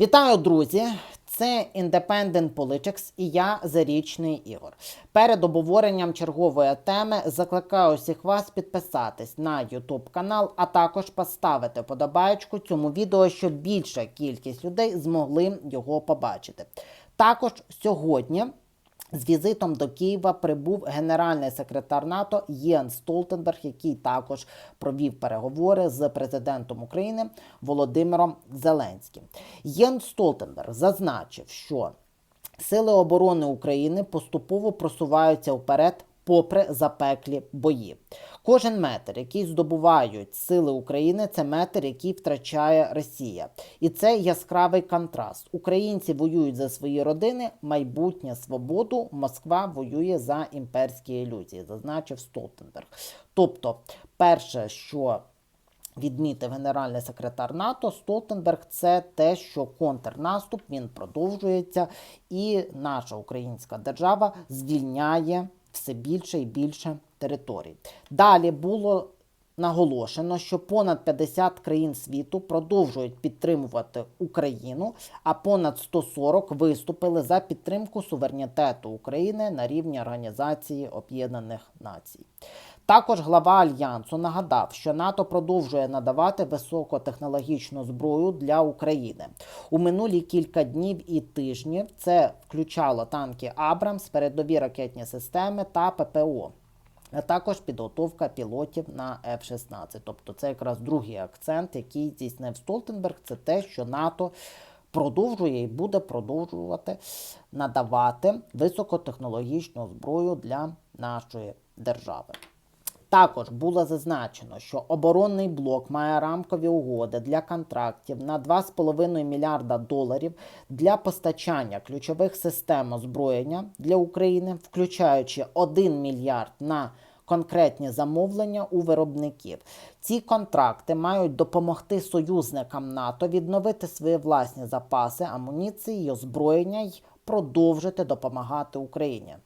Вітаю, друзі! Це Independent Politics і я Зарічний Ігор. Перед обговоренням чергової теми закликаю усіх вас підписатись на YouTube канал, а також поставити подобаєчку цьому відео, щоб більша кількість людей змогли його побачити. Також сьогодні. З візитом до Києва прибув генеральний секретар НАТО Єн Столтенберг, який також провів переговори з президентом України Володимиром Зеленським. Єн Столтенберг зазначив, що Сили оборони України поступово просуваються вперед, попри запеклі бої. Кожен метр, який здобувають сили України, це метр, який втрачає Росія. І це яскравий контраст. Українці воюють за свої родини, майбутнє свободу. Москва воює за імперські ілюзії, зазначив Столтенберг. Тобто, перше, що відмітив генеральний секретар НАТО Столтенберг, це те, що контрнаступ він продовжується, і наша українська держава звільняє все більше і більше територій. Далі було наголошено, що понад 50 країн світу продовжують підтримувати Україну, а понад 140 виступили за підтримку суверенітету України на рівні Організації Об'єднаних Націй. Також глава альянсу нагадав, що НАТО продовжує надавати високотехнологічну зброю для України у минулі кілька днів і тижнів. Це включало танки Абрамс, передові ракетні системи та ППО. А також підготовка пілотів на F-16. Тобто це якраз другий акцент, який здійснив Столтенберг, це те, що НАТО продовжує і буде продовжувати надавати високотехнологічну зброю для нашої держави. Також було зазначено, що оборонний блок має рамкові угоди для контрактів на 2,5 мільярда доларів для постачання ключових систем озброєння для України, включаючи 1 мільярд на конкретні замовлення у виробників. Ці контракти мають допомогти союзникам НАТО відновити свої власні запаси амуніції озброєння й продовжити допомагати Україні.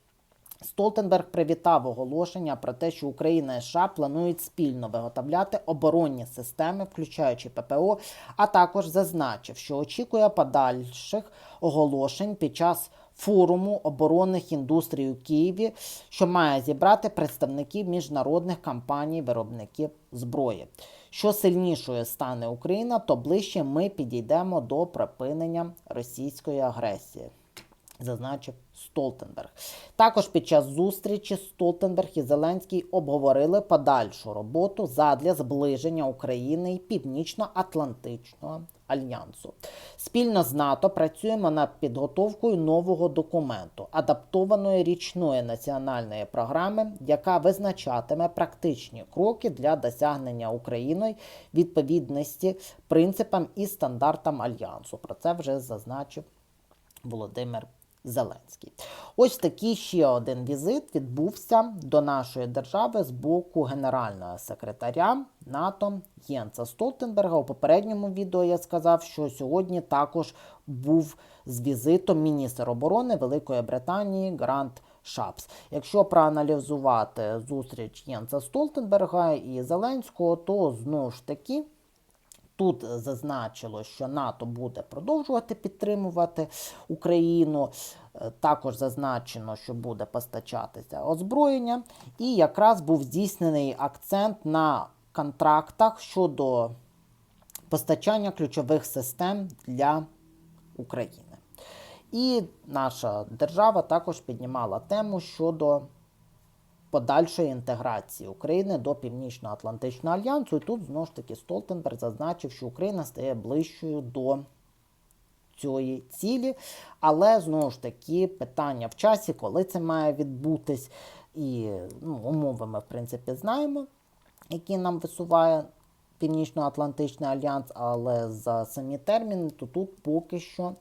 Столтенберг привітав оголошення про те, що Україна і США планують спільно виготовляти оборонні системи, включаючи ППО, а також зазначив, що очікує подальших оголошень під час форуму оборонних індустрій у Києві, що має зібрати представників міжнародних компаній виробників зброї. Що сильнішою стане Україна, то ближче ми підійдемо до припинення російської агресії зазначив Столтенберг. Також під час зустрічі Столтенберг і Зеленський обговорили подальшу роботу задля зближення України і Північно-Атлантичного альянсу. Спільно з НАТО працюємо над підготовкою нового документу, адаптованої річної національної програми, яка визначатиме практичні кроки для досягнення Україною відповідності принципам і стандартам альянсу. Про це вже зазначив Володимир Зеленський. Ось такий ще один візит відбувся до нашої держави з боку генерального секретаря НАТО Єнса Столтенберга. У попередньому відео я сказав, що сьогодні також був з візитом міністр оборони Великої Британії Грант. Шапс. Якщо проаналізувати зустріч Єнса Столтенберга і Зеленського, то знову ж таки Тут зазначило, що НАТО буде продовжувати підтримувати Україну. Е, також зазначено, що буде постачатися озброєння. І якраз був здійснений акцент на контрактах щодо постачання ключових систем для України. І наша держава також піднімала тему щодо подальшої інтеграції України до Північно-Атлантичного альянсу. І тут знову ж таки Столтенберг зазначив, що Україна стає ближчою до цієї цілі, але знову ж таки питання в часі, коли це має відбутись, і ну, умови ми в принципі знаємо, які нам висуває. Північно-Атлантичний альянс, але за самі терміни, то тут поки що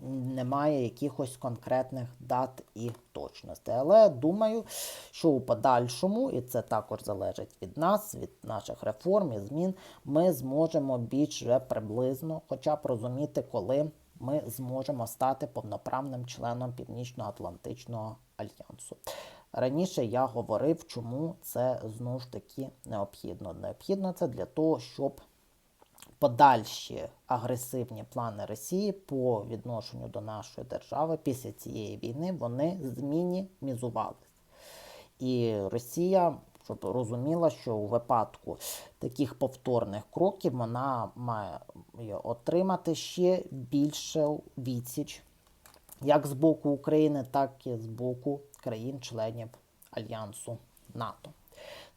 немає якихось конкретних дат і точностей. Але думаю, що у подальшому, і це також залежить від нас, від наших реформ і змін, ми зможемо більш вже приблизно, хоча б розуміти, коли ми зможемо стати повноправним членом Північно-Атлантичного альянсу. Раніше я говорив, чому це знову ж таки необхідно. Необхідно це для того, щоб подальші агресивні плани Росії по відношенню до нашої держави після цієї війни вони змінімізувалися. І Росія щоб розуміла, що у випадку таких повторних кроків вона має отримати ще більше відсіч як з боку України, так і з боку країн-членів Альянсу НАТО.